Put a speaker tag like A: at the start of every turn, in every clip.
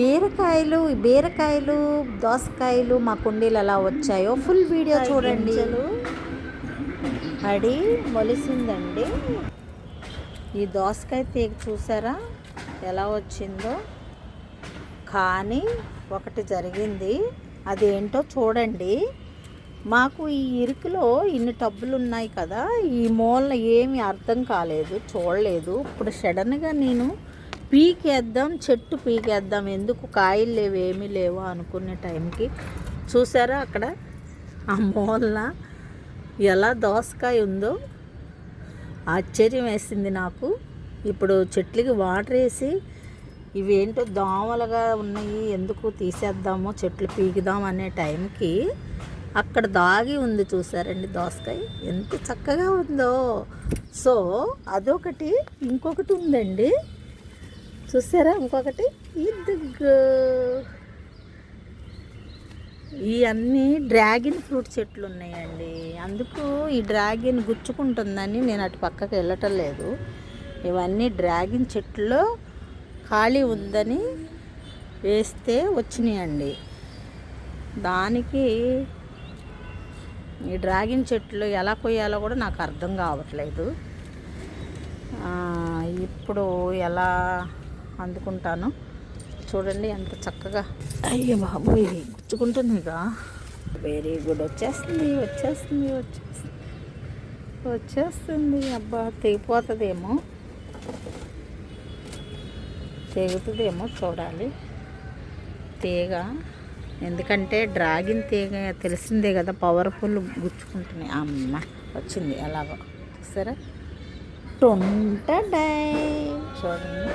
A: బీరకాయలు బీరకాయలు దోసకాయలు మా కుండీలు ఎలా వచ్చాయో ఫుల్ వీడియో చూడండి. అడి మొలిసిందండి. ఈ దోసకాయ తీగ చూసారా? ఎలా వచ్చిందో? కానీ ఒకటి జరిగింది. అదేంటో చూడండి. మాకు ఈ ఇరుకులో ఇన్ని టబ్బులు ఉన్నాయి కదా ఈ మూలన ఏమీ అర్థం కాలేదు చూడలేదు. ఇప్పుడు సడన్గా నేను పీకేద్దాం చెట్టు పీకేద్దాం. ఎందుకు కాయలు లేవు ఏమీ లేవు అనుకునే టైంకి చూసారా అక్కడ? ఆ మూలన ఎలా దోసకాయ ఉందో ఆశ్చర్యం వేసింది నాకు. ఇప్పుడు చెట్లకి వాటర్ వేసి ఇవేంటో దోమలుగా ఉన్నాయి ఎందుకు తీసేద్దాము చెట్లు పీకుదాం అనే టైంకి అక్కడ దాగి ఉంది చూసారండి దోసకాయ. ఎంత చక్కగా ఉందో. సో అదొకటి ఇంకొకటి ఉందండి. చూసారా? ఇంకొకటి. ఇదిగో. ఈ డ్రాగన్ ఫ్రూట్ చెట్లు ఉన్నాయండి. అందుకు ఈ డ్రాగన్ గుచ్చుకుంటుందని నేను అటు పక్కకి వెళ్ళటం లేదు. ఇవన్నీ డ్రాగన్ చెట్లు ఖాళీ ఉందని వేస్తే వచ్చినాయండి. దానికి ఈ డ్రాగన్ చెట్లు ఎలా కొయ్యాలో కూడా నాకు అర్థం కావట్లేదు. ఇప్పుడు ఎలా అందుకుంటాను. చూడండి ఎంత చక్కగా అయ్యో బాబోయ్ గుచ్చుకుంటుంది ఇక. వెరీ గుడ్ వచ్చేస్తుంది వచ్చేస్తుంది వచ్చేస్తుంది. వచ్చేస్తుంది. అబ్బా తెగిపోతుందేమో. తెగుతుందేమో చూడాలి. తీగ ఎందుకంటే డ్రాగన్ తీగ తెలిసిందే కదా పవర్ఫుల్ గుచ్చుకుంటున్నాయి అమ్మ వచ్చింది ఎలాగో. చూసారా? టొంటడై. చూడండి.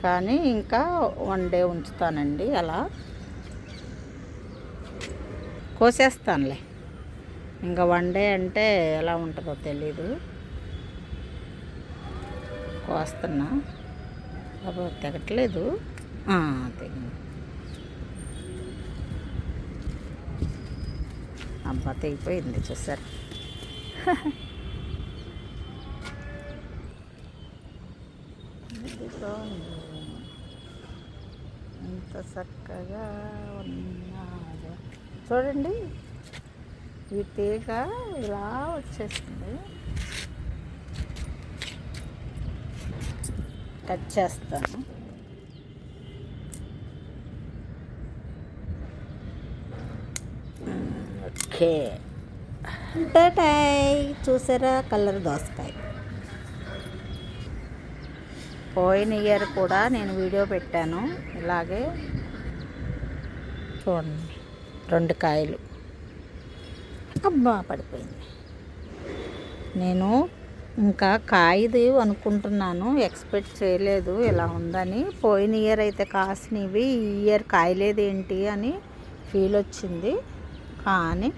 A: కానీ ఇంకా వన్ డే ఉంచుతానండి అలా. కోసేస్తానులే. ఇంకా వన్ డే అంటే ఎలా ఉంటుందో తెలీదు. కోస్తున్నా. అబ్బో తెగట్లేదు. తెగింది అబ్బా తెగిపోయింది చూసారు. ఇదిగోండి. ఎంత చక్కగా ఉన్నారు. చూడండి ఈ తీగ ఇలా వచ్చేసింది. కట్ చేస్తాను. ఓకే. టటాయ్ చూసారా? కలర్ దోసకాయ. పోయిన ఇయర్ కూడా నేను వీడియో పెట్టాను. ఇలాగే చూడండి రెండు కాయలు. అబ్బా పడిపోయింది. నేను ఇంకా కాయది అనుకుంటున్నాను ఎక్స్పెక్ట్ చేయలేదు ఇలా ఉందని. పోయిన ఇయర్ అయితే కాసినవి ఈ ఇయర్ కాయలేదేంటి అని ఫీల్ వచ్చింది. కానీ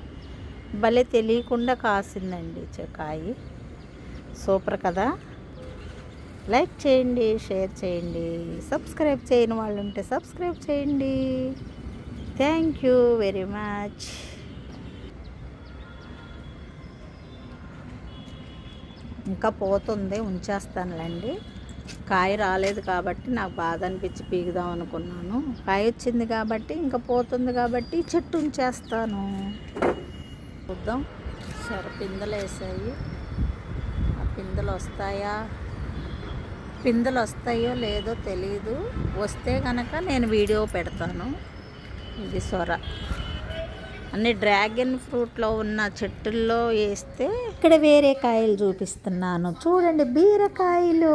A: భలే తెలియకుండా కాసిందండి కాయి. సూపర్ కదా? లైక్ చేయండి షేర్ చేయండి. సబ్స్క్రైబ్ చేయని వాళ్ళు ఉంటే సబ్స్క్రైబ్ చేయండి. Thank you very much. ఇంకా పోతుంది ఉంచేస్తానులేండి. కాయ రాలేదు కాబట్టి నాకు బాధ అనిపించి పీకుదాం అనుకున్నాను. కాయ వచ్చింది కాబట్టి ఇంకా పోతుంది కాబట్టి చెట్టు ఉంచేస్తాను. చూద్దాం. సరే పిందెలు వేసాయి. ఆ పిందెలు వస్తాయా? పిందెలు వస్తాయో లేదో తెలియదు వస్తే కనుక నేను వీడియో పెడతాను. ఇది సొర. అన్ని డ్రాగన్ ఫ్రూట్లో ఉన్న చెట్టుల్లో వేస్తే ఇక్కడ వేరే కాయలు చూపిస్తున్నాను. చూడండి బీరకాయలు.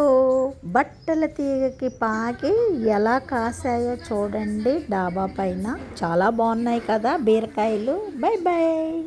A: బట్టల తీగకి పాకి ఎలా కాసాయో చూడండి. డాబా పైన. చాలా బాగున్నాయి కదా బీరకాయలు. Bye bye.